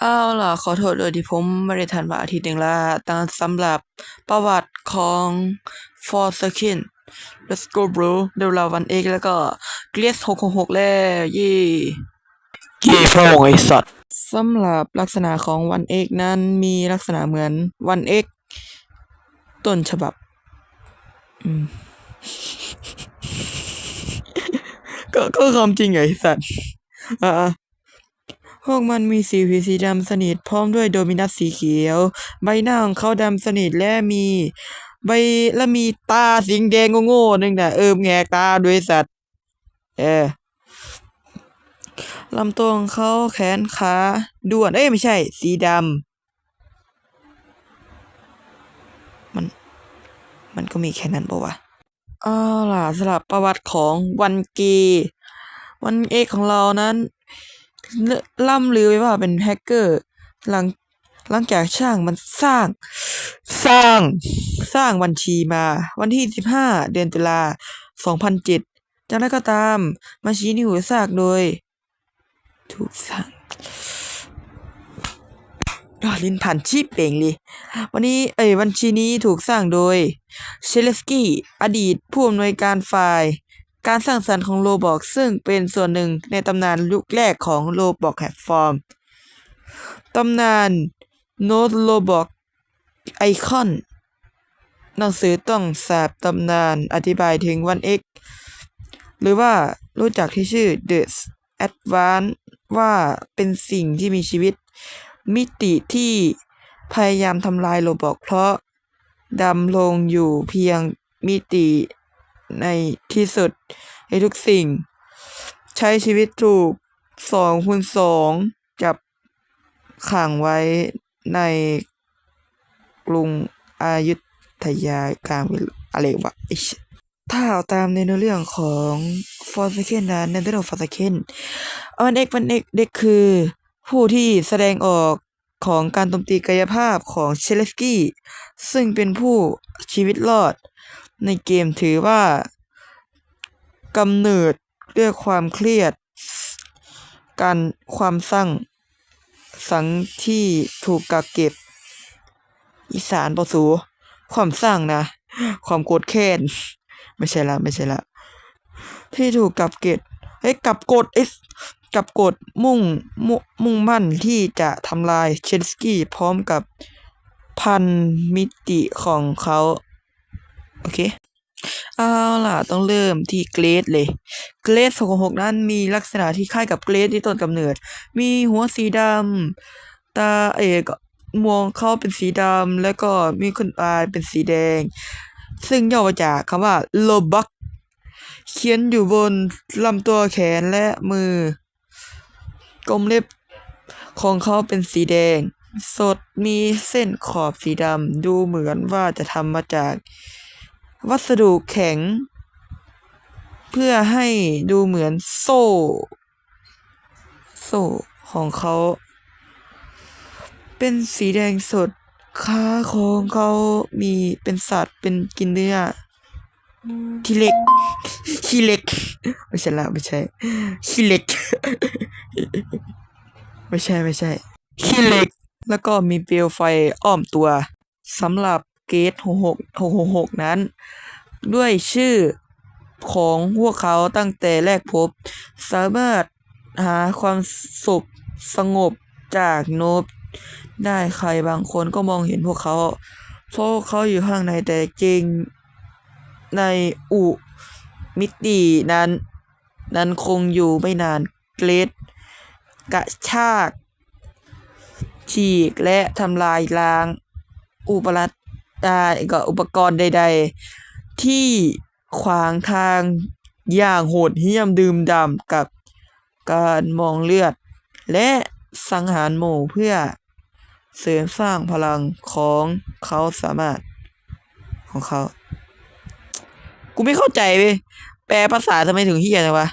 เอาล่ะ ขอโทษด้วยที่ผมไม่ได้ทันว่าอาทิตย์หนึ่งละแต่สำหรับประวัติของ For Second Let's Go Bro เดี๋ยวเราวันเอกแล้วก็เกลียส666แล้วเย่เย่พ่องไอสัตว์สำหรับลักษณะของวันเอกนั้นมีลักษณะเหมือนวันเอกต้นฉบับ อืมก็ก็ความจริงไงไอ้สัตว์อ่า วกมันมีสีผิวสีดำสนิทพร้อมด้วยโดมินัสสีเขียว ใบหน้าของเขาดำสนิทและมี ใบและมีตาสีแดงโง่ๆนึงน่ะเอิมแงกตาด้วยสัตว์ เออลำตัวของเขาแขนขาด้วน เอ้ยไม่ใช่ สีดำมัน มันก็มีแค่นั้นปะวะเอาล่ะสำหรับประวัติของวันเกย์วันเอกของเรานั้น ล่ล่ำลือไว้ว่าเป็นแฮกเกอร์ หลังหลังจากช่างมันสร้าง สร้างสร้างบัญชีมา วันที่ 15 เดือนตุลา 2007 จากนั้นก็ตามบัญชีนี้ถูกสร้างโดย ถูกสร้างอ่าลิ้นพันชีพเป่งเลยวันนี้เอ้ยบัญชีนี้ถูกสร้างโดยเชเลสกี้อดีตผู้อำนวยการฝ่าย การสร้างสรรค์ของโรบอกซึ่งเป็นส่วนหนึ่งในตำนานยุคแรกของโรบอกแพลตฟอร์ม ตำนานโน e โ o บอกไอคอน หนังสือต้องสาบตำนานอธิบายถึงวัน X หรือว่ารู้จักที่ชื่อ The Advance ว่าเป็นสิ่งที่มีชีวิต มิติที่พยายามทำลายโรบอกเพราะดำลงอยู่เพียงมิติ ในที่สุดในทุกสิ่ง ใช้ชีวิตถูกสองคูณสองจับขังไว้ในกรุงอายุทยากลางเวลาอะไรวะอ้เหี้ยถ้าเอาตามในเรื่องของ For Second นะในเรื่องของ For Second วันเอกวันเอกเด็กคือผู้ที่แสดงออกของการโจมตีกายภาพของเชลสกี้ ซึ่งเป็นผู้ชีวิตรอด ในเกมถือว่ากำเนิดด้วยความเครียด การความสร้างสังที่ถูกกักเก็บ อีสานปะสู ความสร้างนะ ความโกรธแค้นไม่ใช่ละไม่ใช่ละ ที่ถูกกับเกตเฮ้ยกับกดเอสกับกดมุ่งมุมุ่งมั่นที่จะทำลายเชนสกี้พร้อมกับพันมิติของเขา โอเค เอาล่ะ ต้องเริ่มที่เกรดเลย เกรด666นั้นมีลักษณะที่คล้ายกับเกรดที่ต้นกำเนิด มีหัวสีดำตาเอกมวงเขาเป็นสีดำแล้วก็มีคนตายเป็นสีแดง ซึ่งย่อมาจากคำว่าโลบักเขียนอยู่บนลำตัวแขนและมือกลมเล็บของเขาเป็นสีแดง สดมีเส้นขอบสีดำดูเหมือนว่าจะทำมาจาก วัสดุแข็ง เพื่อให้ดูเหมือนโซ่ โซ่ของเขา เป็นสีแดงสดขาของเขามีเป็นสัตว์เป็นกินเนื้อที่เล็กขี้เล็ก ไม่ใช่ละไม่ใช่ขี้เล็ก ไม่ใช่ไม่ใช่ขี้เล็ก แล้วก็มีเปลวไฟอ้อมตัวสำหรับ เกตหกหกหกหกหกนั้น ด้วยชื่อของพวกเขาตั้งแต่แรกพบ สามารถหาความสุขสงบจากโนบได้ใครบางคนก็มองเห็นพวกเขา เพราะเขาอยู่ข้างในแต่จริงในอุมิตินั้น นั้นคงอยู่ไม่นานเกรดกระชากฉีกและทำลายล้าง อุปรัต อ่าก็อุปกรณ์ใด ๆ ที่ขวางทางอย่างโหดเหี้ยมดื่มด่ำกับการมองเลือด และสังหารหมู่เพื่อเสริมสร้างพลังของเขาสามารถของเขา กูไม่เข้าใจเว้ยแปลภาษาทำไมถึงเฮี้ยจังวะ